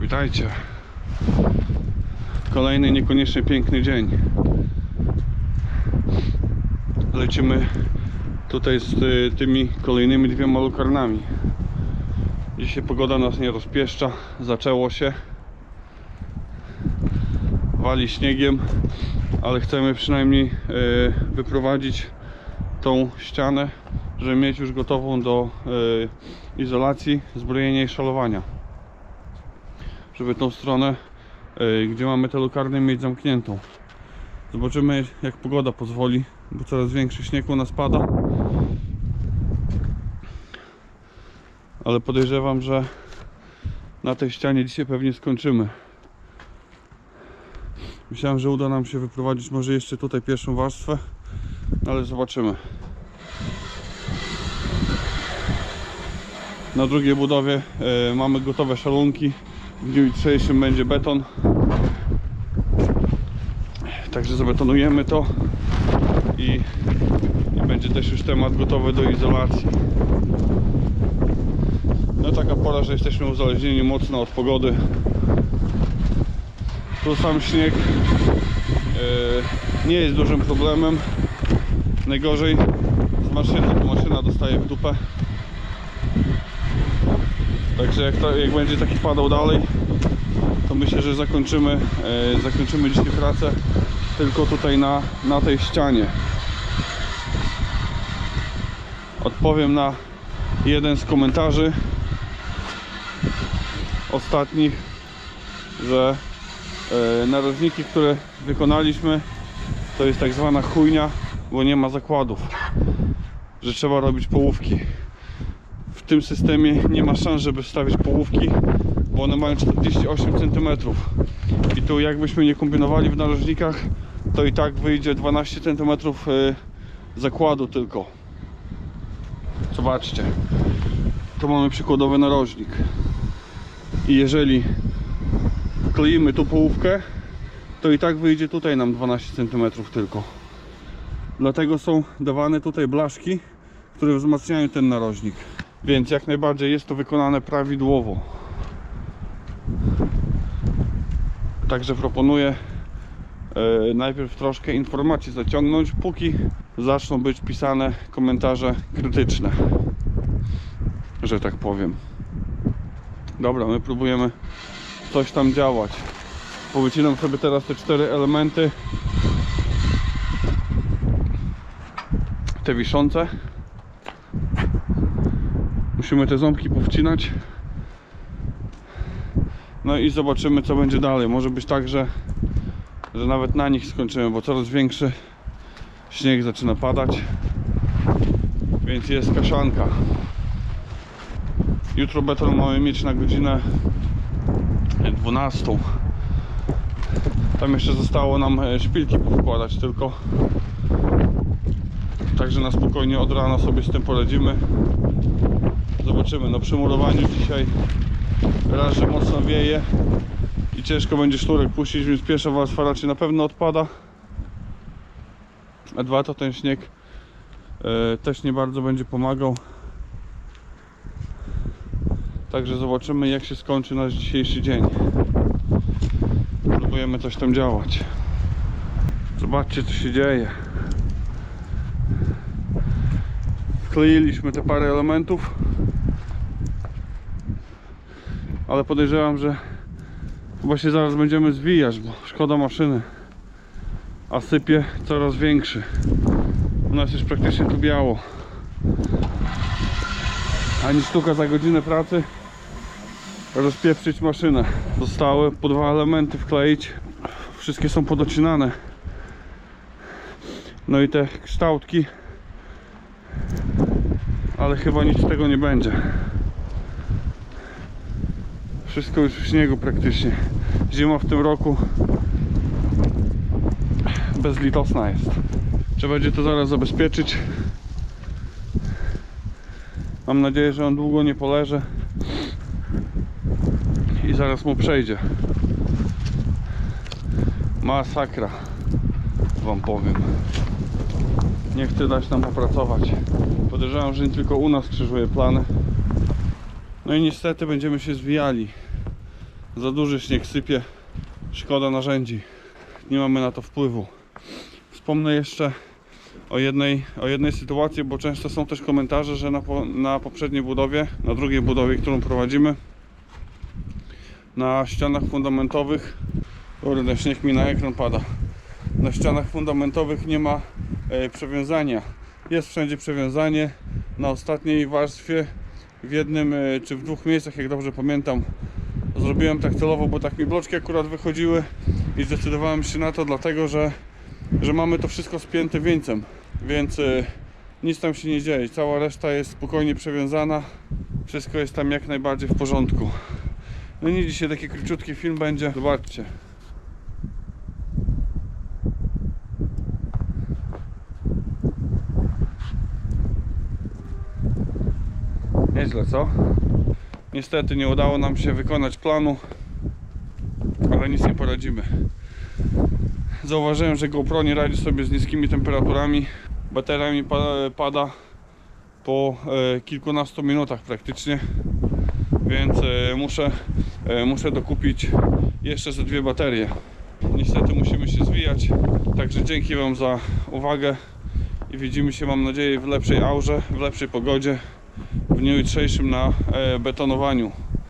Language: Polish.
Witajcie. Kolejny niekoniecznie piękny dzień. Lecimy tutaj z y, tymi kolejnymi dwiema lukarnami. Dzisiaj pogoda nas nie rozpieszcza. Zaczęło się. Wali śniegiem, ale chcemy przynajmniej y, wyprowadzić tą ścianę, żeby mieć już gotową do y, izolacji, zbrojenia i szalowania. Żeby tą stronę, y, gdzie mamy te lukarny, mieć zamkniętą. Zobaczymy jak pogoda pozwoli, bo coraz większy śnieg u nas pada. Ale podejrzewam, że na tej ścianie dzisiaj pewnie skończymy. Myślałem, że uda nam się wyprowadzić może jeszcze tutaj pierwszą warstwę, ale zobaczymy. Na drugiej budowie e, mamy gotowe szalunki. W dniu jutrzejszym będzie beton. Także zabetonujemy to i, i będzie też już temat gotowy do izolacji. No taka pora, że jesteśmy uzależnieni mocno od pogody. Tu sam śnieg e, nie jest dużym problemem. Najgorzej z maszyną, bo maszyna dostaje w dupę. Także jak, to, jak będzie taki padał dalej, to myślę, że zakończymy, e, zakończymy dzisiaj pracę tylko tutaj na, na tej ścianie. Odpowiem na jeden z komentarzy ostatnich, że e, narożniki, które wykonaliśmy, to jest tak zwana chujnia, bo nie ma zakładów, że trzeba robić połówki. W tym systemie nie ma szans, żeby wstawić połówki, bo one mają 48 cm. I tu jakbyśmy nie kombinowali w narożnikach, to i tak wyjdzie 12 cm e, zakładu tylko. Zobaczcie. Tu mamy przykładowy narożnik. I jeżeli kleimy tu połówkę, to i tak wyjdzie tutaj nam 12 cm tylko. Dlatego są dawane tutaj blaszki, które wzmacniają ten narożnik. Więc jak najbardziej jest to wykonane prawidłowo. Także proponuję e, najpierw troszkę informacji zaciągnąć, póki zaczną być pisane komentarze krytyczne. Że tak powiem. Dobra, my próbujemy coś tam działać. Powycinam sobie teraz te cztery elementy. Te wiszące. Musimy te ząbki powcinać. No i zobaczymy co będzie dalej. Może być tak, że, że nawet na nich skończymy, bo coraz większy śnieg zaczyna padać. Więc jest kaszanka. Jutro beton mamy mieć na godzinę 12. Tam jeszcze zostało nam e, szpilki powkładać tylko. Także na spokojnie od rana sobie z tym poradzimy. Zobaczymy. No przy murowaniu dzisiaj raz, że mocno wieje i ciężko będzie sznurek puścić, więc pierwsza warstwa raczej na pewno odpada. A dwa to ten śnieg e, też nie bardzo będzie pomagał. Także zobaczymy jak się skończy nasz dzisiejszy dzień. Próbujemy coś tam działać. Zobaczcie co się dzieje. Wkleiliśmy te parę elementów. Ale podejrzewam, że się zaraz będziemy zwijać, bo szkoda maszyny. A sypie coraz większy. U nas już praktycznie tu biało. Ani sztuka za godzinę pracy rozpieprzyć maszynę. Zostały po dwa elementy wkleić. Wszystkie są podocinane. No i te kształtki. Ale chyba nic z tego nie będzie. Wszystko już w śniegu praktycznie. Zima w tym roku bezlitosna jest. Trzeba będzie to zaraz zabezpieczyć. Mam nadzieję, że on długo nie poleży i zaraz mu przejdzie. Masakra, wam powiem. Nie chce dać nam popracować. Podejrzewam, że nie tylko u nas krzyżuje plany. No i niestety będziemy się zwijali. Za duży śnieg sypie. Szkoda narzędzi. Nie mamy na to wpływu. Wspomnę jeszcze o jednej, o jednej sytuacji, bo często są też komentarze, że na, po, na poprzedniej budowie, na drugiej budowie, którą prowadzimy, na ścianach fundamentowych, kurde, śnieg mi na ekran pada, na ścianach fundamentowych nie ma e, przewiązania. Jest wszędzie przewiązanie na ostatniej warstwie, w jednym e, czy w dwóch miejscach, jak dobrze pamiętam. Zrobiłem tak celowo, bo tak mi bloczki akurat wychodziły i zdecydowałem się na to, dlatego że że mamy to wszystko spięte wieńcem, więc y, nic tam się nie dzieje. Cała reszta jest spokojnie przewiązana, wszystko jest tam jak najbardziej w porządku. No nie dzisiaj taki króciutki film będzie, zobaczcie. Nieźle, co? Niestety nie udało nam się wykonać planu, ale nic nie poradzimy. Zauważyłem, że GoPro nie radzi sobie z niskimi temperaturami. Bateria mi pada, po e, kilkunastu minutach praktycznie, więc e, muszę, e, muszę dokupić jeszcze ze dwie baterie. Niestety musimy się zwijać, także dzięki Wam za uwagę i widzimy się mam nadzieję w lepszej aurze, w lepszej pogodzie w dniu jutrzejszym na e, betonowaniu.